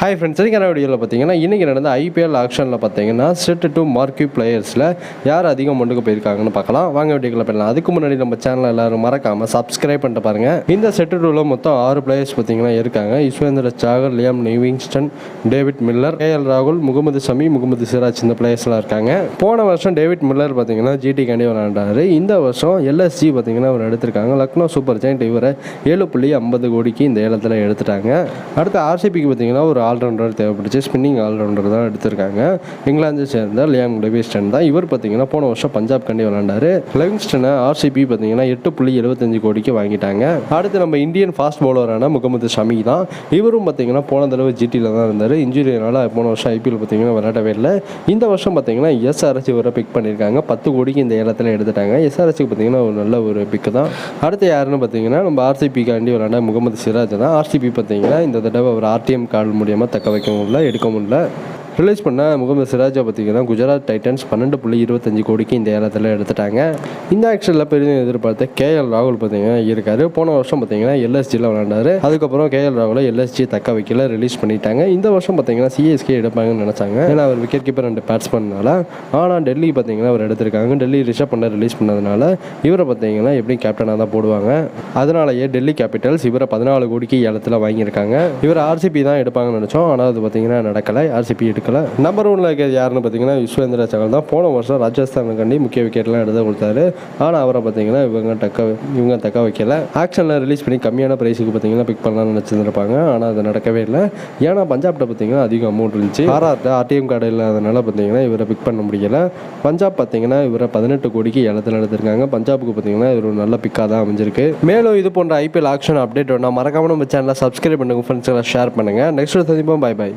Hi friends சரிக்கான வீடியோவில் பார்த்தீங்கன்னா இன்றைக்கி நடந்த ஐபிஎல் ஆக்ஷனில் பார்த்தீங்கன்னா செட் டு மார்க்யூ பிளேயர்ஸில் யார் அதிகம் மண்டுக்கு போயிருக்காங்கன்னு பார்க்கலாம். வாங்க வீடியோக்குள்ள போயிடலாம். அதுக்கு முன்னாடி நம்ம சேனல் எல்லாரும் மறக்காமல் சப்ஸ்கிரைப் பண்ணிட்டு பாருங்கள் இந்த செட் டூவில் மொத்தம் ஆறு பிளேயர்ஸ் பார்த்தீங்கன்னா இருக்காங்க. Yuzvendra Chahal Liam Livingstone David Miller K L ராகுல் முகமது சமி முகமது சிராஜ் இந்த பிளேயர்ஸ்லாம் இருக்காங்க. போன வருஷம் டேவிட் மில்லர் பார்த்தீங்கன்னா ஜிடி காண்டி விளையாண்டாரு. இந்த வருஷம் எல்எஸ்ஜி பார்த்தீங்கன்னா அவர் எடுத்திருக்காங்க. லக்னோ சூப்பர் ஜெயிண்ட் இவரை ஏழு புள்ளி ஐம்பது கோடிக்கு இந்த ஏலத்தில் எடுத்துட்டாங்க. அடுத்து ஆர்சிபிக்கு பார்த்தீங்கன்னா ஒரு ஆல்ரவுண்டர் தேவைப்பட்டுச்சு. ஸ்பின்னிங் ஆல்ரவுண்டர் தான் எடுத்திருக்காங்க. இங்கிலாந்து சேர்ந்த லியாம் லெவிஸ்டன் தான். இவர் பார்த்தீங்கன்னா போன வருஷம் பஞ்சாப் கண்டி விளாண்டாரு லெவிங்ஸ்டனை ஆர்சிபி பார்த்தீங்கன்னா எட்டு புள்ளி எழுபத்தஞ்சு கோடிக்கு வாங்கிட்டாங்க. அடுத்து நம்ம இந்தியன் ஃபாஸ்ட் பவுலரான முகமது ஷமி தான். இவரும் பார்த்தீங்கன்னா போன தடவை ஜிடியில் தான் இருந்தார். இன்ஜுரியனால் போன வருஷம் ஐபிஎல் பார்த்தீங்கன்னா விளையாடவே இல்லை. இந்த வருஷம் பார்த்தீங்கன்னா எஸ்ஆர்எஸ் இவரை பிக் பண்ணியிருக்காங்க. பத்து கோடிக்கு இந்த ஏலத்தில் எடுத்துட்டாங்க. எஸ்ஆர்எஸ்க்கு பார்த்தீங்கன்னா ஒரு நல்ல ஒரு பிக்கு தான். அடுத்து யாருன்னு பார்த்தீங்கன்னா நம்ம ஆர்சிபி காண்டி முகமது சிராஜ் தான். ஆர்சிபி பார்த்தீங்கன்னா இந்த தடவை ஒரு ஆர்டிஎம் கார்டு மூலியமாக தக்க வைக்க முடியல எடுக்க முடியல. ரிலீஸ் பண்ண முகமது சிராஜை பார்த்தீங்கன்னா குஜராத் டைட்டன்ஸ் பன்னெண்டு புள்ளி இருபத்தஞ்சு கோடிக்கு இந்த ஏலத்தில் எடுத்துட்டாங்க. இந்த ஆக்ஷனில் பெரிதும் எதிர்பார்த்த கேஎல் ராகுல் பார்த்தீங்கன்னா இருக்காரு. போன வருஷம் பார்த்தீங்கன்னா எல்எஸ்ஜியில் விளையாண்டாரு. அதுக்கப்புறம் கேஎல் ராகுலை எல்எஸ்ஜி தக்க வைக்கல ரிலீஸ் பண்ணிட்டாங்க. இந்த வருஷம் பார்த்தீங்கன்னா சிஎஸ்கே எடுப்பாங்கன்னு நினச்சாங்க. ஏன்னா அவர் விக்கெட் கீப்பர் ரெண்டு பேட்ஸ்மேனால ஆனால் டெல்லி பார்த்தீங்கன்னா அவர் எடுத்திருக்காங்க. டெல்லி ரிஷப் பண்ண ரிலீஸ் பண்ணதுனால இவரை பார்த்தீங்கன்னா எப்படி கேப்டனாக தான் போடுவாங்க. அதனாலயே டெல்லி கேபிட்டல்ஸ் இவரை பதினாலு கோடிக்கு ஏலத்தில் வாங்கியிருக்காங்க. இவர் ஆர்சிபி தான் எடுப்பாங்கன்னு நினச்சோம். ஆனால் அது பார்த்தீங்கன்னா நடக்கலை. ஆர்சிபி எடுக்க எடுக்கல நம்பர் ஒன்ல இருக்கிறது யாருன்னு பார்த்தீங்கன்னா யுஸ்வேந்திர சகல் தான். போன வருஷம் ராஜஸ்தானுக்காண்டி முக்கிய விக்கெட்லாம் எடுத்து கொடுத்தாரு. ஆனால் அவரை பார்த்தீங்கன்னா இவங்க தக்க இவங்க தக்க வைக்கல. ஆக்ஷனில் ரிலீஸ் பண்ணி கம்மியான ப்ரைஸுக்கு பார்த்தீங்கன்னா பிக் பண்ணலாம்னு நினச்சிருந்துருப்பாங்க. ஆனால் அது நடக்கவே இல்லை. ஏன்னா பஞ்சாப்ட்ட பார்த்தீங்கன்னா அதிக அமௌண்ட் இருந்துச்சு. ஆர்ஆர்ட்ட ஆர்டிஎம் கார்டு இல்லாதனால பார்த்தீங்கன்னா இவரை பிக் பண்ண முடியல. பஞ்சாப் பார்த்தீங்கன்னா இவரை பதினெட்டு கோடிக்கு இடத்துல எடுத்திருக்காங்க. பஞ்சாபுக்கு பார்த்தீங்கன்னா இவர் நல்ல பிக்காக தான் அமைஞ்சிருக்கு. மேலும் இது போன்ற ஐபிஎல் ஆக்ஷன் அப்டேட் வேணா மறக்காம நம்ம சேனலை சப்ஸ்கிரைப் பண்ணுங்க. ஃப்ரெண்ட்ஸ்களை ஷேர் பண்ணுங்க. நெக்ஸ்ட் சந்திப்போம். Bye bye